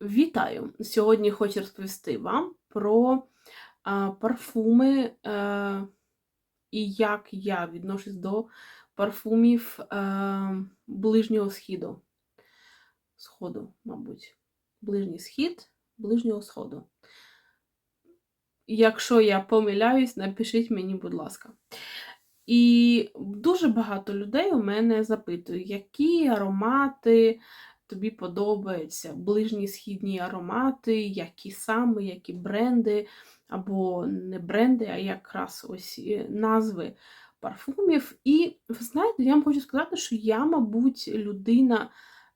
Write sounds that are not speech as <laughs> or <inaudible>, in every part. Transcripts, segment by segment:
Вітаю! Сьогодні хочу розповісти вам про а, парфуми е, і як я відношусь до парфумів е, ближнього східу. Сходу, мабуть. Ближній схід, ближнього сходу. Якщо я помиляюсь, напишіть мені, будь ласка. І дуже багато людей у мене запитують, які аромати тобі подобаються, ближні східні аромати, які саме, які бренди, або не бренди, а якраз ось е, назви парфумів. І ви знаєте, я вам хочу сказати, що я, мабуть, людина.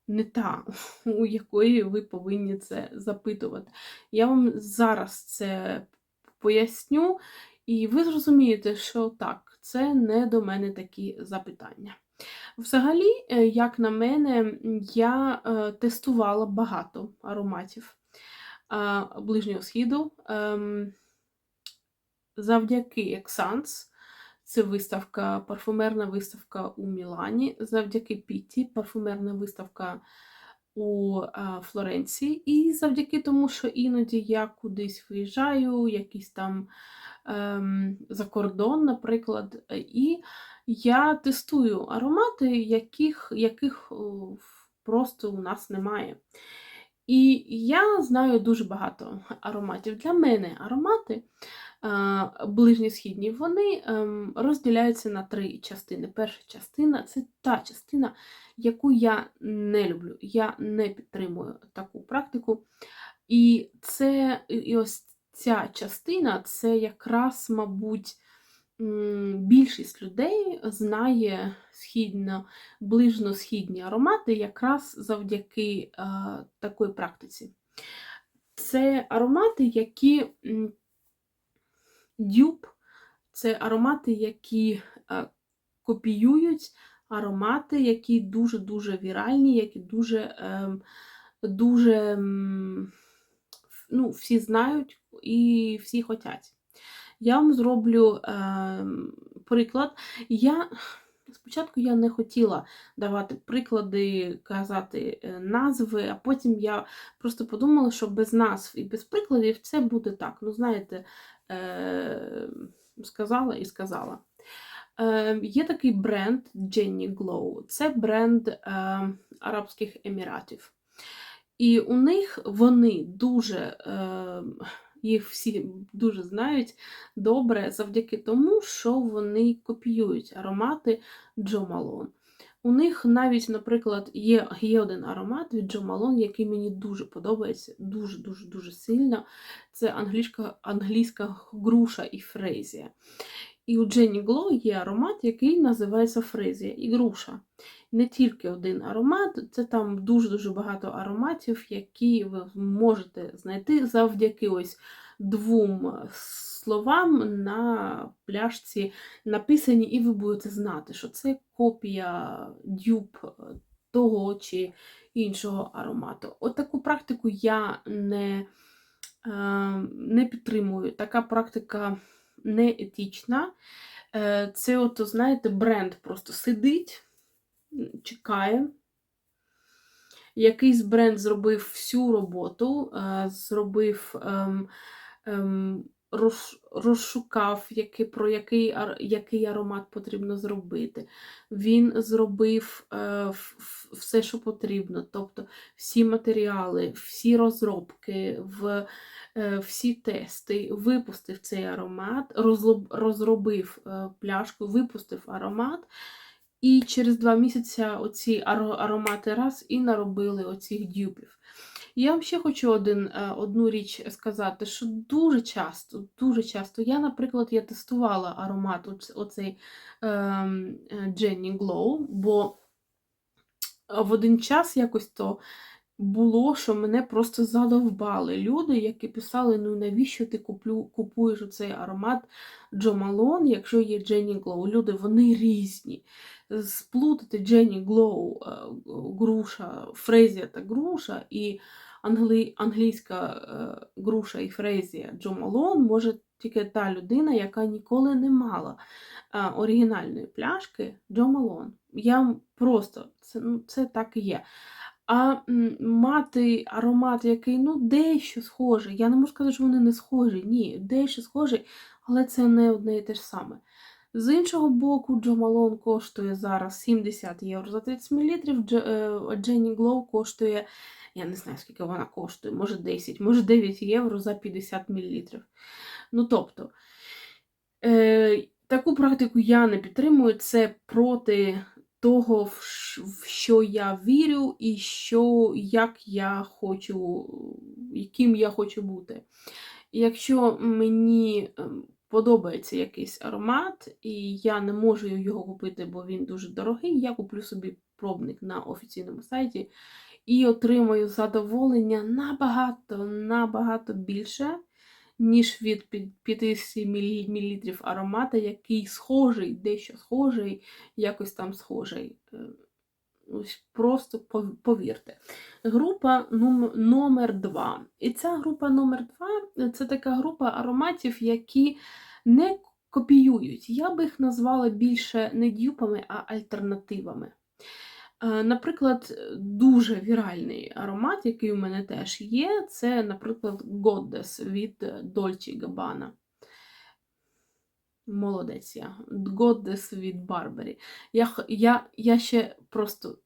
Не та, <laughs> у якої ви повинні це запитувати. Я вам зараз це поясню, і ви зрозумієте, що так, це не до мене такі запитання. Взагалі, е, як на мене, я е, тестувала багато ароматів е, Ближнього Східу ем, завдяки Exans. Це виставка, парфумерна виставка у Мілані, завдяки Піті, парфумерна виставка у Флоренції. І завдяки тому, що іноді я кудись виїжджаю, якийсь там за кордон, наприклад, і я тестую аромати, яких, яких просто у нас немає. І я знаю дуже багато ароматів. Для мене аромати ближні східні, вони ем, розділяються на три частини. Перша частина це та частина, яку я не люблю. Я не підтримую таку практику. І це і ось ця частина це якраз, мабуть, більшість людей знає східно, ближно-східні аромати якраз завдяки а, такої практиці. Це аромати, які дюб, це аромати, які а, копіюють аромати, які дуже-дуже віральні, які дуже е, дуже ну, всі знають і всі хочуть. Я вам зроблю е, приклад. Я Спочатку я не хотіла давати приклади, казати е, назви, а потім я просто подумала, що без назв і без прикладів це буде так. Ну, знаєте, е, сказала і сказала. Е, Є такий бренд Jenny Glow. Це бренд е, Арабських Еміратів. І у них вони дуже. Е, їх всі дуже знають добре завдяки тому, що вони копіюють аромати Джо Малон. У них навіть, наприклад, є є один аромат від Джо Малон, який мені дуже подобається, дуже-дуже дуже сильно. Це англійська англійська груша і фрезія. І у Jenny Glow є аромат, який називається Фрезія і груша. Не тільки один аромат, це там дуже-дуже багато ароматів, які ви можете знайти завдяки ось двом словам на пляшці написані, і ви будете знати, що це копія дюб того чи іншого аромату. От таку практику я не, е, не підтримую. Така практика не етична. Е, це, от, знаєте, бренд просто сидить, чекає. Якийсь бренд зробив всю роботу, е, зробив ем, ем, розшукав, який, про який який аромат потрібно зробити. Він зробив е, все, що потрібно. Тобто всі матеріали, всі розробки, в, е, всі тести, випустив цей аромат, розробив е, пляшку, випустив аромат. І через два місяці оці аромати раз і наробили оцих Я вам ще хочу один, е, одну річ сказати, що дуже часто, дуже часто, я, наприклад, я тестувала аромат оцей е, Jenny Glow, бо в один час якось то було, що мене просто задовбали люди, які писали: ну навіщо ти куплю, купуєш оцей аромат Джо Малон, якщо є Jenny Glow. Люди вони різні. Сплутати Jenny Glow, е, груша, фрезія та груша і англі, англійська е, груша і фрезія Джо Малон може тільки та людина, яка ніколи не мала е, оригінальної пляшки Джо Малон. Я просто це, ну, це так і є. А мати аромат, який ну, дещо схожий. Я не можу сказати, що вони не схожі. Ні, дещо схожий, але це не одне і те ж саме. З іншого боку, Джо Малон коштує зараз 70 євро за 30 мл, Jenny Glow коштує, я не знаю, скільки вона коштує, може 10, може 9 євро за 50 мл. Ну, тобто, е, таку практику я не підтримую, це проти того, в що я вірю, і що, як я хочу, яким я хочу бути. Якщо мені ем, подобається якийсь аромат, і я не можу його купити, бо він дуже дорогий, я куплю собі пробник на офіційному сайті і отримаю задоволення набагато, набагато більше, ніж від 50 мл аромата, який схожий, дещо схожий, якось там схожий. Е, Ось просто повірте. Група номер 2. І ця група номер 2 це така група ароматів, які не копіюють. Я би їх назвала більше не дюпами, а альтернативами. Е, Наприклад, дуже віральний аромат, який у мене теж є, це, наприклад, Goddess від Dolce Gabbana. Молодець я. Goddess від Барбері. Я, я, я ще просто,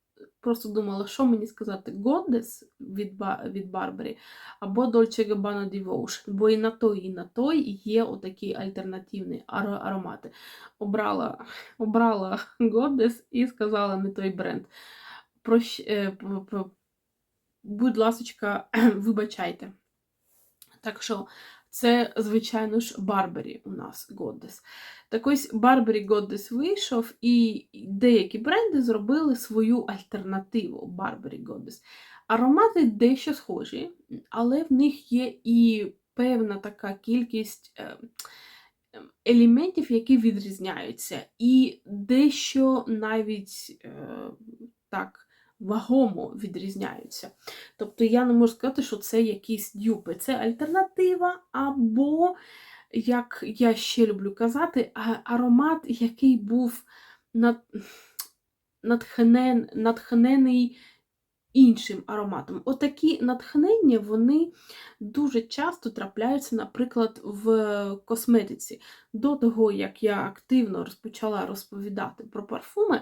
просто думала, що мені сказати Goddess від, від Барбарі або Dolce Gabbana Devotion, бо і на той, і на той є отакі альтернативні аро- аромати. Обрала, обрала Goddess і сказала не той бренд. Прощ, е, будь ласочка, <clears throat> вибачайте. Так що це, звичайно ж, Барбарі у нас Goddess. Так ось Барбарі Goddess вийшов, і деякі бренди зробили свою альтернативу Барбарі Goddess. Аромати дещо схожі, але в них є і певна така кількість е, ем, елементів, які відрізняються, і дещо навіть е, так вагомо відрізняються. Тобто я не можу сказати, що це якісь дюпи. Це альтернатива, або, як я ще люблю казати, аромат, який був над... натхнен... натхнений іншим ароматом. Отакі натхнення, вони дуже часто трапляються, наприклад, в косметиці. До того, як я активно розпочала розповідати про парфуми,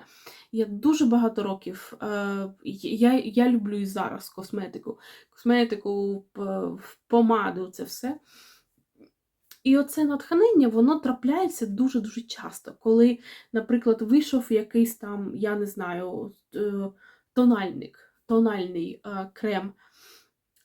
я дуже багато років е, я, я люблю і зараз косметику. Косметику, помаду, це все. І оце натхнення, воно трапляється дуже-дуже часто, коли, наприклад, вийшов якийсь там, я не знаю, е, тональник, тональний е, крем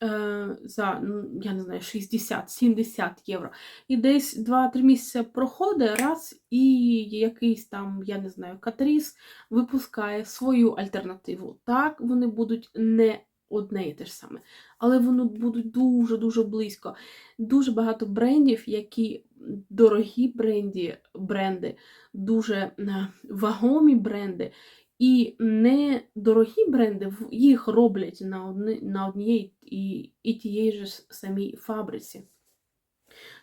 е, за, ну, я не знаю, 60-70 євро. І десь 2-3 місяці проходить раз, і якийсь там, я не знаю, Катріс випускає свою альтернативу. Так, вони будуть не одне і те ж саме, але вони будуть дуже-дуже близько. Дуже багато брендів, які дорогі бренді, бренди, дуже е, вагомі бренди, і недорогі бренди їх роблять на, одни, на однієї і, і тієї ж самій фабриці.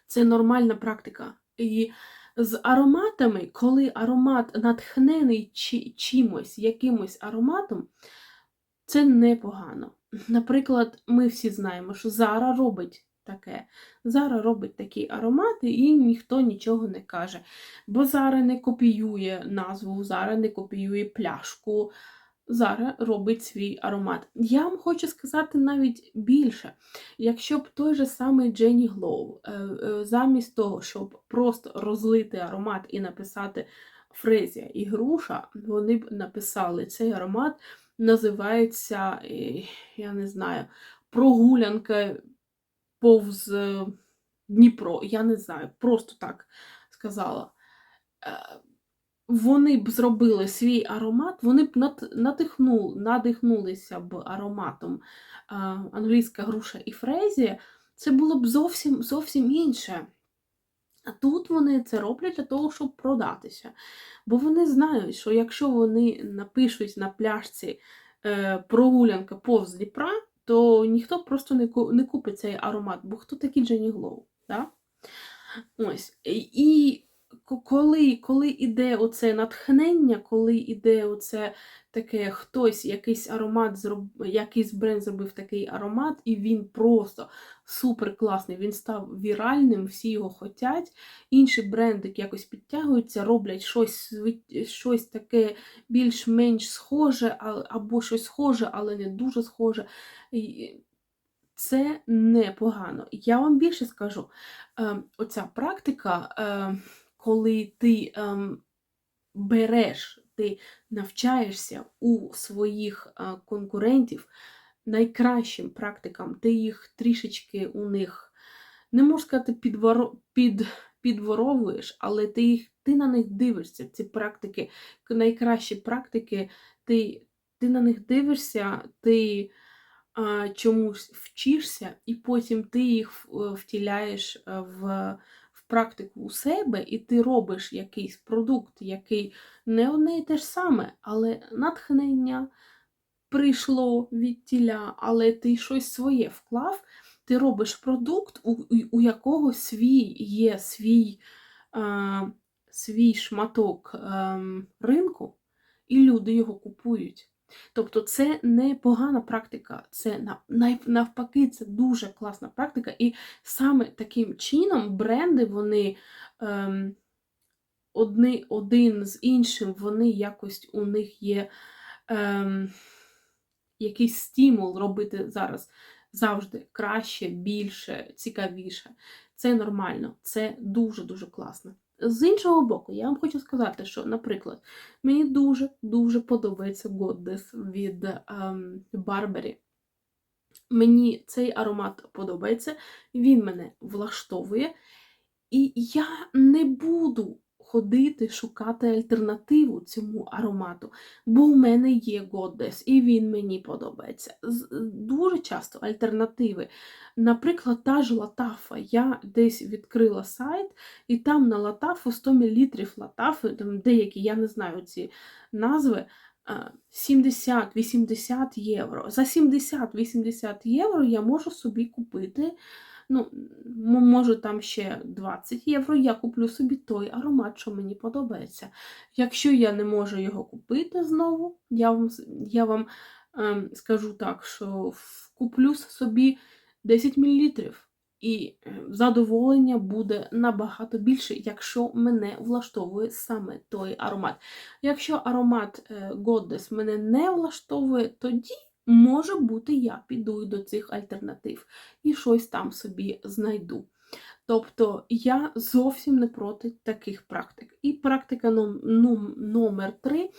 Це нормальна практика. І з ароматами, коли аромат натхнений чи, чимось, якимось ароматом, це непогано. Наприклад, ми всі знаємо, що Зара робить таке. Зара робить такі аромати, і ніхто нічого не каже. Бо Зара не копіює назву, Зара не копіює пляшку. Зара робить свій аромат. Я вам хочу сказати навіть більше. Якщо б той же самий Jenny Glow, е, е, замість того, щоб просто розлити аромат і написати фрезія і груша, вони б написали цей аромат називається, е, я не знаю, прогулянка повз е, Дніпро. Я не знаю, просто так сказала. Е, Вони б зробили свій аромат, вони б нат- надихну, надихнулися б ароматом е, англійська груша і фрезія, це було б зовсім, зовсім інше. А тут вони це роблять для того, щоб продатися. Бо вони знають, що якщо вони напишуть на пляшці прогулянка повз Дніпра, то ніхто просто не, не купить цей аромат, бо хто такий Дженні Глоу? Да? Ось. І коли, коли іде оце натхнення, коли іде оце таке хтось, якийсь аромат зроб... якийсь бренд зробив такий аромат, і він просто супер класний, він став віральним, всі його хотять. Інші бренди якось підтягуються, роблять щось, щось таке більш-менш схоже, або щось схоже, але не дуже схоже. Це непогано. Я вам більше скажу, е, оця практика, е, коли ти ем, береш, ти навчаєшся у своїх е, конкурентів найкращим практикам, ти їх трішечки у них, не можу сказати, підворо, під, підворовуєш, але ти, їх, ти на них дивишся. Ці практики, найкращі практики, ти, ти на них дивишся, ти а, чомусь вчишся, і потім ти їх втіляєш е, в практику у себе, і ти робиш якийсь продукт, який не одне і те ж саме, але натхнення прийшло від тіля, але ти щось своє вклав. Ти робиш продукт, у, у- якого свій є свій, а, свій шматок ем, ринку, і люди його купують. Тобто це не погана практика, це навпаки, це дуже класна практика. І саме таким чином бренди вони ем, одни, один з іншим, вони якось у них є ем, якийсь стимул робити зараз завжди краще, більше, цікавіше. Це нормально, це дуже-дуже класно. З іншого боку, я вам хочу сказати, що, наприклад, мені дуже-дуже подобається Goddess від ем, Барбері. Мені цей аромат подобається, він мене влаштовує, і я не буду ходити шукати альтернативу цьому аромату, бо у мене є Goddess, і він мені подобається. Дуже часто альтернативи. Наприклад, та ж латафа. Я десь відкрила сайт, і там на латафу 100 мл латафи, там деякі, я не знаю ці назви. е, 70-80 євро. За 70-80 євро я можу собі купити, ну, м- може там ще 20 євро, я куплю собі той аромат, що мені подобається. Якщо я не можу його купити знову, я вам, я вам ем, скажу так, що куплю собі 10 мл. І е, задоволення буде набагато більше, якщо мене влаштовує саме той аромат. Якщо аромат е, Goddess мене не влаштовує, тоді може бути я піду до цих альтернатив і щось там собі знайду. Тобто я зовсім не проти таких практик. І практика номер 3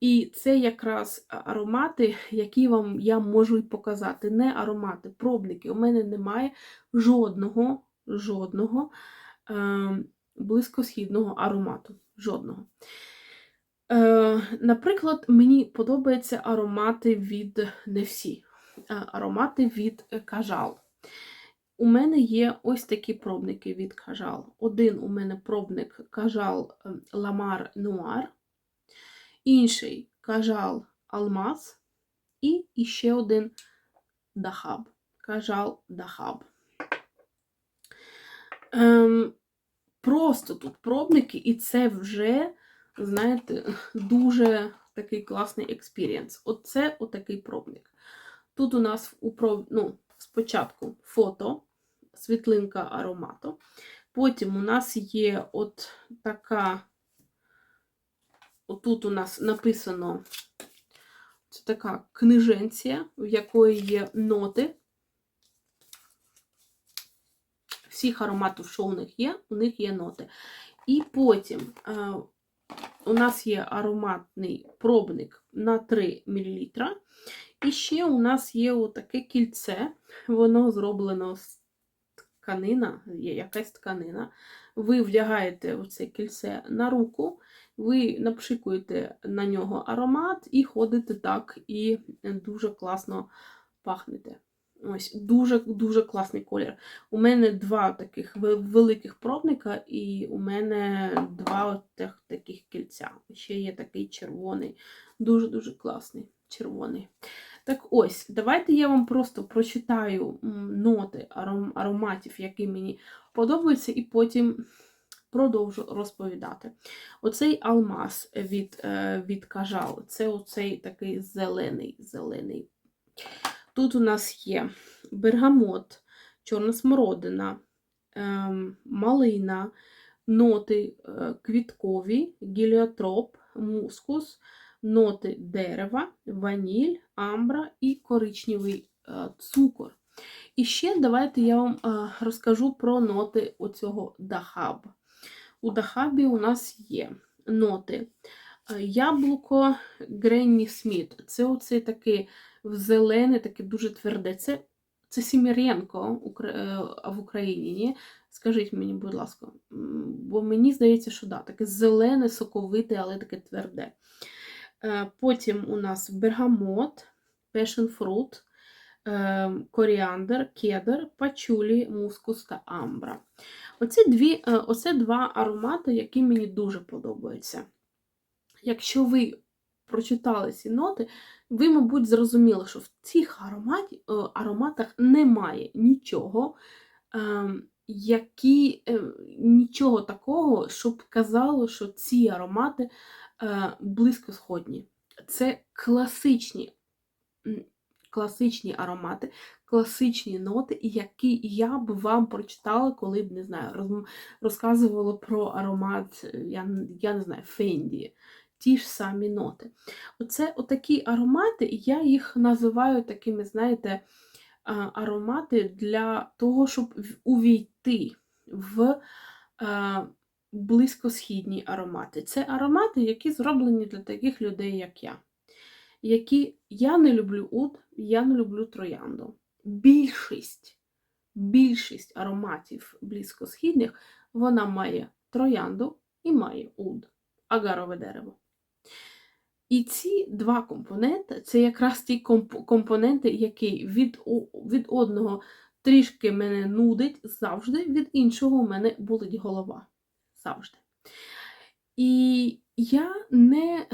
і це якраз аромати, які вам я можу й показати. Не аромати, пробники. У мене немає жодного, жодного е, близькосхідного аромату. Жодного. Е, наприклад, мені подобаються аромати від не всі, аромати від Кажал. У мене є ось такі пробники від Кажал. Один у мене пробник Кажал Ламар Нуар, інший Кажал Алмаз, і іще один Дахаб. Кажал Дахаб. Ем, просто тут пробники, і це вже, знаєте, дуже такий класний експірієнс. Оце отакий пробник. Тут у нас у проб... ну, спочатку фото, світлинка аромату. Потім у нас є от така, отут у нас написано це така книженція, в якої є ноти. Всіх ароматів, що у них є, у них є ноти. І потім е, у нас є ароматний пробник на 3 мл. І ще у нас є отаке кільце, воно зроблено з тканина, є якась тканина. Ви вдягаєте оце кільце на руку, ви напшикуєте на нього аромат і ходите так, і дуже класно пахнете. Ось, дуже-дуже класний колір. У мене два таких великих пробника, і у мене два тих- таких кільця. Ще є такий червоний, дуже-дуже класний червоний. Так ось, давайте я вам просто прочитаю ноти аром- ароматів, які мені подобаються, і потім продовжу розповідати. Оцей алмаз від, е, від кажал, це оцей такий зелений, зелений. Тут у нас є бергамот, чорна смородина, ем, малина, ноти е, квіткові, гіліотроп, мускус, ноти дерева, ваніль, амбра і коричневий е, цукор. І ще давайте я вам е, розкажу про ноти оцього дахаб. У дахабі у нас є ноти яблуко Гренні Сміт. Це оцей такий зелене, таке дуже тверде. Це, це Сіміренко е, в Україні. Ні? Скажіть мені, будь ласка, бо мені здається, що да, таке зелене, соковите, але таке тверде. Е, Потім у нас бергамот, е, коріандр, кедр, пачулі, мускус та амбра. Оці дві, е, оце два аромати, які мені дуже подобаються. Якщо ви прочитали ці ноти, ви, мабуть, зрозуміли, що в цих ароматі, е, ароматах немає нічого, е, які, е, нічого такого, щоб казало, що ці аромати е, близькосходні. Це класичні, класичні аромати, класичні ноти, які я б вам прочитала, коли б не знаю, розказувала про аромат, я, я не знаю, Фенді. Ті ж самі ноти. Оце отакі аромати, і я їх називаю такими, знаєте, аромати для того, щоб увійти в близькосхідні аромати. Це аромати, які зроблені для таких людей, як я. Які я не люблю уд, я не люблю троянду. Більшість, більшість ароматів близькосхідних вона має троянду і має уд, агарове дерево. І ці два компоненти це якраз ті компоненти, які від, від одного трішки мене нудить завжди, від іншого мене болить голова. Завжди. І я не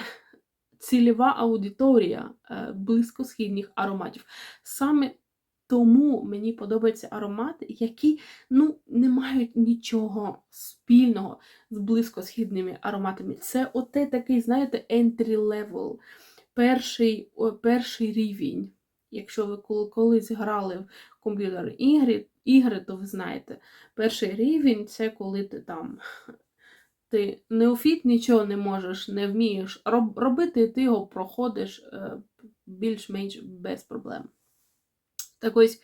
цільова аудиторія близькосхідніх близькосхідних ароматів. Саме тому мені подобаються аромати, які ну, не мають нічого спільного з близькосхідними ароматами. Це оте такий, знаєте, entry level, перший, перший рівень. Якщо ви колись грали в комп'ютер ігри, ігри, то ви знаєте, перший рівень це коли ти там. Ти неофіт нічого не можеш, не вмієш роб- робити, ти його проходиш е, більш-менш без проблем. Так ось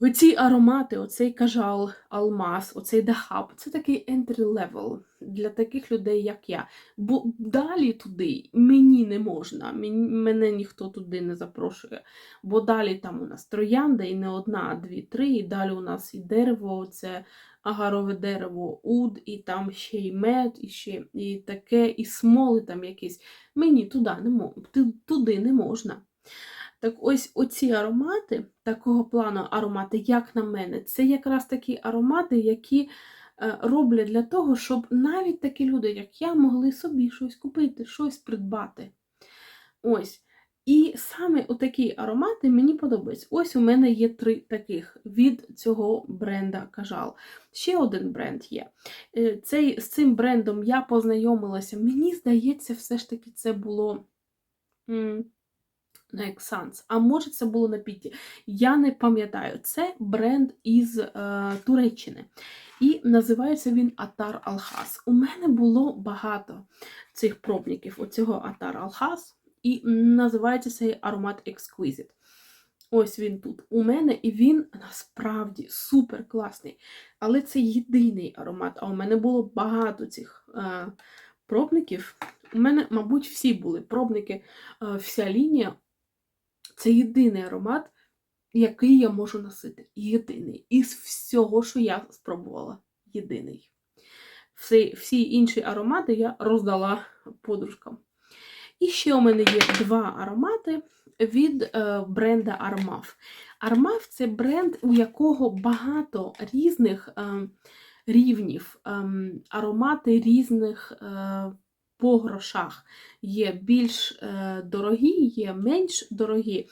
оці аромати, оцей кажал, алмаз, оцей дахаб, це такий entry level для таких людей, як я. Бо далі туди мені не можна, мене ніхто туди не запрошує. Бо далі там у нас троянда, і не одна, а дві, три, і далі у нас і дерево, це агарове дерево, уд, і там ще й мед, і ще і таке, і смоли там якісь. Мені туди не, туди не можна. Так ось оці аромати, такого плану аромати, як на мене, це якраз такі аромати, які е, роблять для того, щоб навіть такі люди, як я, могли собі щось купити, щось придбати. Ось. І саме отакі аромати мені подобаються. Ось у мене є три таких від цього бренда Кажал. Ще один бренд є. Е, Цей, з цим брендом я познайомилася. Мені здається, все ж таки це було. На Ексанс, а може це було на Піті. Я не пам'ятаю. Це бренд із е, Туреччини. І називається він Атар Алхас. У мене було багато цих пробників, оцього Атар Алхас, і називається цей аромат Exquisite. Ось він тут у мене, і він насправді супер класний. Але це єдиний аромат. А у мене було багато цих е, пробників. У мене, мабуть, всі були пробники, е, вся лінія. Це єдиний аромат, який я можу носити. Єдиний. Із всього, що я спробувала. Єдиний. Всі, всі інші аромати я роздала подружкам. І ще у мене є два аромати від е, бренда Armaf. Armaf це бренд, у якого багато різних е, рівнів, е, аромати різних е, по грошах. Є більш е, дорогі, є менш дорогі.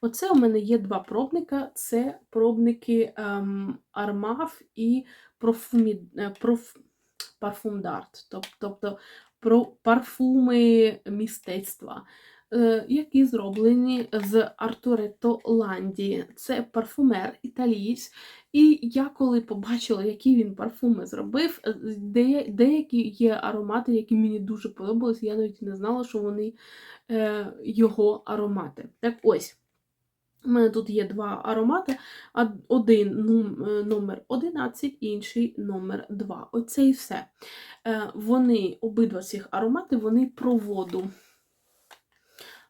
Оце у мене є два пробника: це пробники ем, Armaf і профумі... проф, парфумдарт, тобто парфуми містецтва, е, які зроблені з Артуретто Ланді. Це парфумер італієць. І я коли побачила, які він парфуми зробив, е, деякі є аромати, які мені дуже подобались, я навіть не знала, що вони е, його аромати. Так ось. У мене тут є два аромати. Один е, номер 11, інший номер 2. Оце і все. Е, Вони, обидва цих аромати, вони про воду.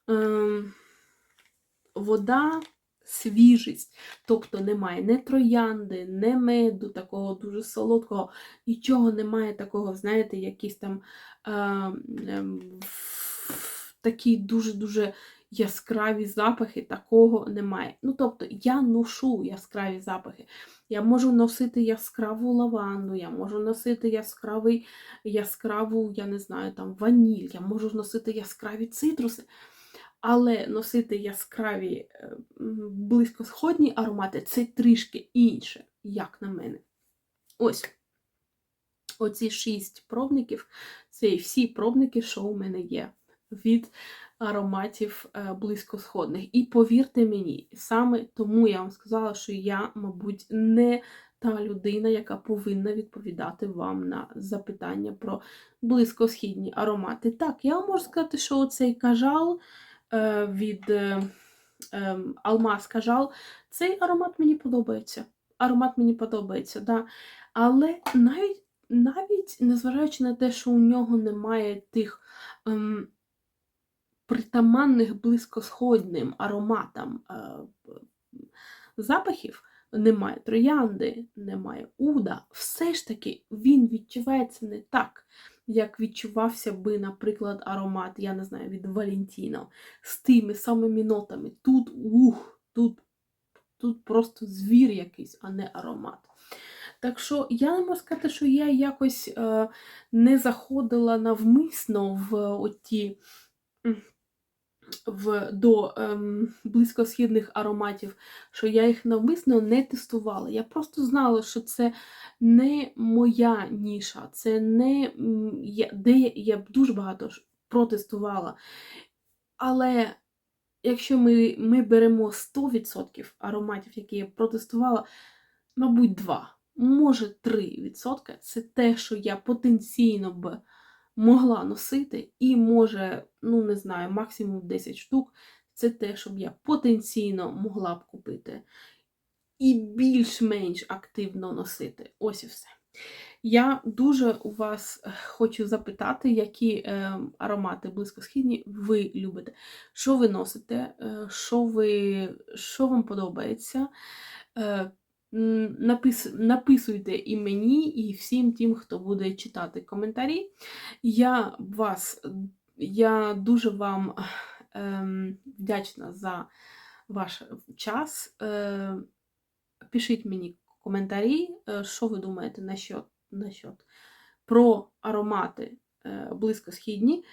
Ем, Вода, свіжість. Тобто немає не троянди, не меду, такого дуже солодкого, нічого немає такого, знаєте, якісь там е, ф- такі дуже-дуже яскраві запахи, такого немає. Ну, тобто, я ношу яскраві запахи. Я можу носити яскраву лаванду, я можу носити яскравий, яскраву, я не знаю, там ваніль, я можу носити яскраві цитруси. Але носити яскраві е, близькосходні аромати це трішки інше, як на мене. Ось. Оці шість пробників це і всі пробники, що у мене є від ароматів е, близькосходних. І повірте мені, саме тому я вам сказала, що я, мабуть, не та людина, яка повинна відповідати вам на запитання про близькосхідні аромати. Так, я вам можу сказати, що цей кажал від е, е, Алмаз кажал, цей аромат мені подобається. Аромат мені подобається, да. але навіть навіть незважаючи на те, що у нього немає тих ем, притаманних близькосходним ароматам е, запахів, немає троянди, немає уда, все ж таки він відчувається не так, як відчувався би, наприклад, аромат, я не знаю, від Валентіно, з тими самими нотами. Тут ух, тут, тут просто звір якийсь, а не аромат. Так що я не можу сказати, що я якось е, не заходила навмисно в оті м, в, до ем, близькосхідних ароматів, що я їх навмисно не тестувала. Я просто знала, що це не моя ніша, це не я, де я, б дуже багато протестувала. Але якщо ми, ми беремо 100% ароматів, які я протестувала, мабуть, 2, може 3% це те, що я потенційно б могла носити, і може, ну не знаю, максимум 10 штук це те, щоб я потенційно могла б купити. І більш-менш активно носити. Ось і все. Я дуже у вас е, хочу запитати, які е, аромати близькосхідні ви любите. Що ви носите, е, що, ви, що вам подобається. Е, напис, написуйте і мені, і всім тим, хто буде читати коментарі. Я вас, я дуже вам ем, вдячна за ваш час. Е, пишіть мені коментарі, е, що ви думаєте насчет, насчет про аромати е, близькосхідні,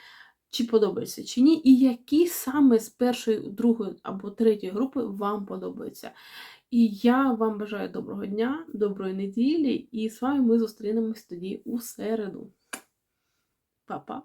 чи подобаються чи ні, і які саме з першої, другої або третьої групи вам подобаються. І я вам бажаю доброго дня, доброї неділі, і з вами ми зустрінемось тоді у середу. Па-па!